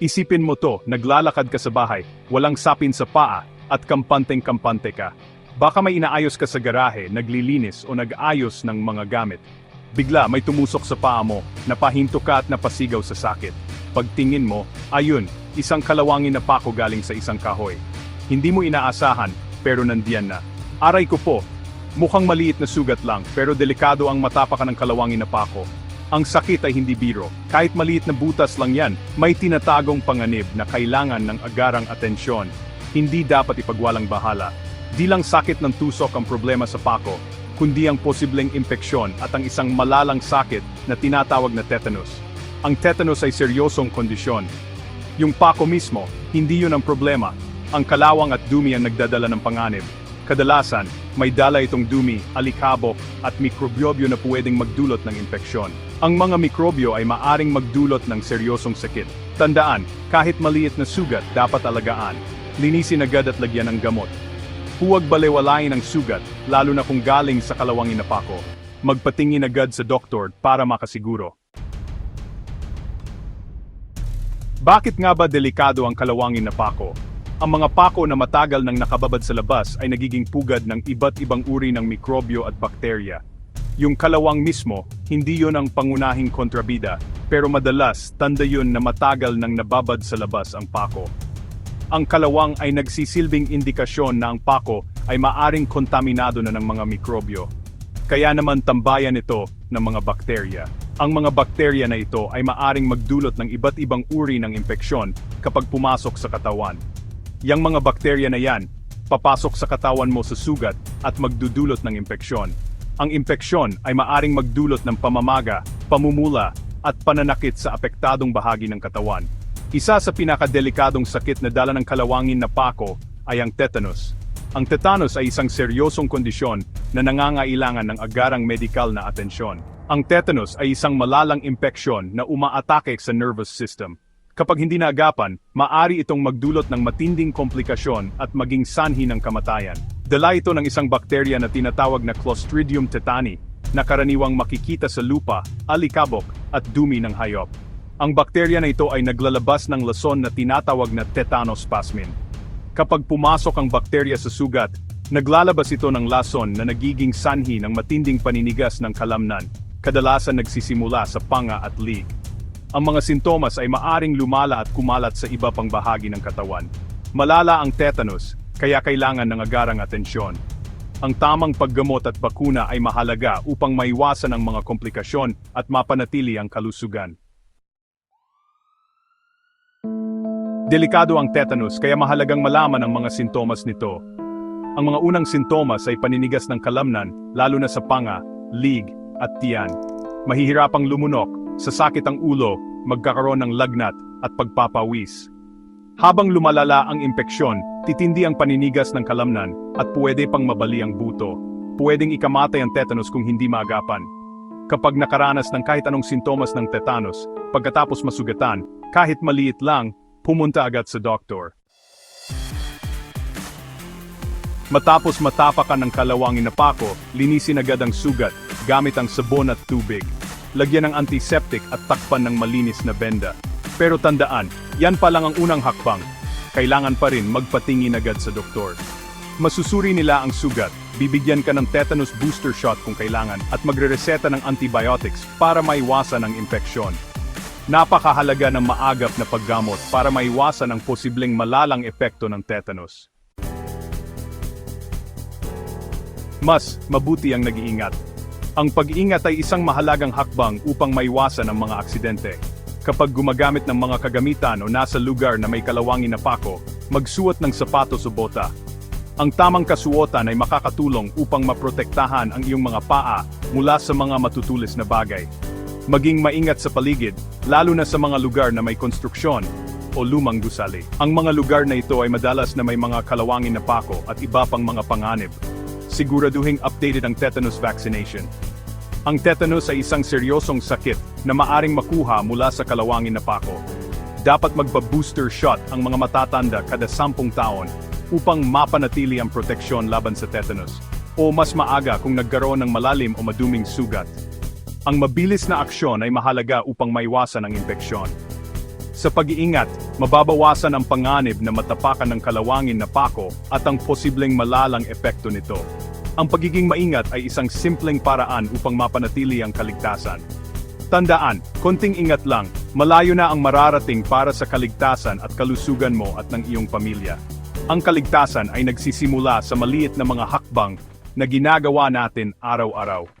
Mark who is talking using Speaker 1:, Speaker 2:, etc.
Speaker 1: Isipin mo to, naglalakad ka sa bahay, walang sapin sa paa, at kampanteng-kampante ka. Baka may inaayos ka sa garahe, naglilinis o nag-ayos ng mga gamit. Bigla may tumusok sa paa mo, napahinto ka at napasigaw sa sakit. Pagtingin mo, ayun, isang kalawangin na pako galing sa isang kahoy. Hindi mo inaasahan, pero nandiyan na. Aray ko po, mukhang maliit na sugat lang, pero delikado ang matapakan ng kalawangin na pako. Ang sakit ay hindi biro. Kahit maliit na butas lang yan, may tinatagong panganib na kailangan ng agarang atensyon. Hindi dapat ipagwalang bahala. Di lang sakit ng tusok ang problema sa pako, kundi ang posibleng impeksyon at ang isang malalang sakit na tinatawag na tetanus. Ang tetanus ay seryosong kondisyon. Yung pako mismo, hindi yun ang problema. Ang kalawang at dumi ang nagdadala ng panganib. Kadalasan, may dala itong dumi, alikabok, at mikrobyobyo na pwedeng magdulot ng impeksyon. Ang mga mikrobyo ay maaring magdulot ng seryosong sakit. Tandaan, kahit maliit na sugat, dapat alagaan. Linisin agad at lagyan ng gamot. Huwag balewalain ang sugat, lalo na kung galing sa kalawangin na pako. Magpatingin agad sa doktor para makasiguro. Bakit nga ba delikado ang kalawangin na pako? Ang mga pako na matagal nang nakababad sa labas ay nagiging pugad ng iba't ibang uri ng mikrobyo at bakterya. Yung kalawang mismo, hindi yon ang pangunahing kontrabida, pero madalas tanda yun na matagal nang nababad sa labas ang pako. Ang kalawang ay nagsisilbing indikasyon na ang pako ay maaring kontaminado na ng mga mikrobyo. Kaya naman tambayan ito ng mga bakterya. Ang mga bakterya na ito ay maaring magdulot ng iba't ibang uri ng impeksyon kapag pumasok sa katawan. Yang mga bakterya na yan, papasok sa katawan mo sa sugat at magdudulot ng impeksyon. Ang impeksyon ay maaring magdulot ng pamamaga, pamumula, at pananakit sa apektadong bahagi ng katawan. Isa sa pinakadelikadong sakit na dala ng kalawangin na pako ay ang tetanus. Ang tetanus ay isang seryosong kondisyon na nangangailangan ng agarang medikal na atensyon. Ang tetanus ay isang malalang impeksyon na umaatake sa nervous system. Kapag hindi naagapan, maari itong magdulot ng matinding komplikasyon at maging sanhi ng kamatayan. Dala ito ng isang bakterya na tinatawag na Clostridium tetani, na karaniwang makikita sa lupa, alikabok, at dumi ng hayop. Ang bakterya na ito ay naglalabas ng lason na tinatawag na tetanospasmin. Kapag pumasok ang bakterya sa sugat, naglalabas ito ng lason na nagiging sanhi ng matinding paninigas ng kalamnan, kadalasan nagsisimula sa panga at lig. Ang mga sintomas ay maaring lumala at kumalat sa iba pang bahagi ng katawan. Malala ang tetanus, kaya kailangan ng agarang atensyon. Ang tamang paggamot at bakuna ay mahalaga upang maiwasan ang mga komplikasyon at mapanatili ang kalusugan. Delikado ang tetanus kaya mahalagang malaman ang mga sintomas nito. Ang mga unang sintomas ay paninigas ng kalamnan, lalo na sa panga, lig, at tiyan. Mahihirapang lumunok, sa sakit ang ulo, magkakaroon ng lagnat at pagpapawis. Habang lumalala ang impeksyon, titindi ang paninigas ng kalamnan at pwede pang mabali ang buto. Pwedeng ikamatay ang tetanus kung hindi maagapan. Kapag nakaranas ng kahit anong sintomas ng tetanus, pagkatapos masugatan, kahit maliit lang, pumunta agad sa doktor. Matapos matapakan ng kalawangin na pako, linisin agad ang sugat gamit ang sabon at tubig. Lagyan ng antiseptic at takpan ng malinis na benda. Pero tandaan, yan pa lang ang unang hakbang. Kailangan pa rin magpatingin agad sa doktor. Masusuri nila ang sugat, bibigyan ka ng tetanus booster shot kung kailangan at magrereseta ng antibiotics para maiwasan ang impeksyon. Napakahalaga ng maagap na paggamot para maiwasan ang posibleng malalang epekto ng tetanus. Mas, mabuti ang nag-iingat. Ang pag-iingat ay isang mahalagang hakbang upang maiwasan ang mga aksidente. Kapag gumagamit ng mga kagamitan o nasa lugar na may kalawangin na pako, magsuot ng sapatos o bota. Ang tamang kasuotan ay makakatulong upang maprotektahan ang iyong mga paa mula sa mga matutulis na bagay. Maging maingat sa paligid, lalo na sa mga lugar na may konstruksyon o lumang gusali. Ang mga lugar na ito ay madalas na may mga kalawangin na pako at iba pang mga panganib. Siguraduhing updated ang tetanus vaccination. Ang tetanus ay isang seryosong sakit na maaring makuha mula sa kalawangin na pako. Dapat magpa-booster shot ang mga matatanda kada sampung taon upang mapanatili ang proteksyon laban sa tetanus o mas maaga kung nagkaroon ng malalim o maduming sugat. Ang mabilis na aksyon ay mahalaga upang maiwasan ang impeksyon. Sa pag-iingat, mababawasan ang panganib na matapakan ng kalawangin na pako at ang posibleng malalang epekto nito. Ang pagiging maingat ay isang simpleng paraan upang mapanatili ang kaligtasan. Tandaan, konting ingat lang, malayo na ang mararating para sa kaligtasan at kalusugan mo at ng iyong pamilya. Ang kaligtasan ay nagsisimula sa maliit na mga hakbang na ginagawa natin araw-araw.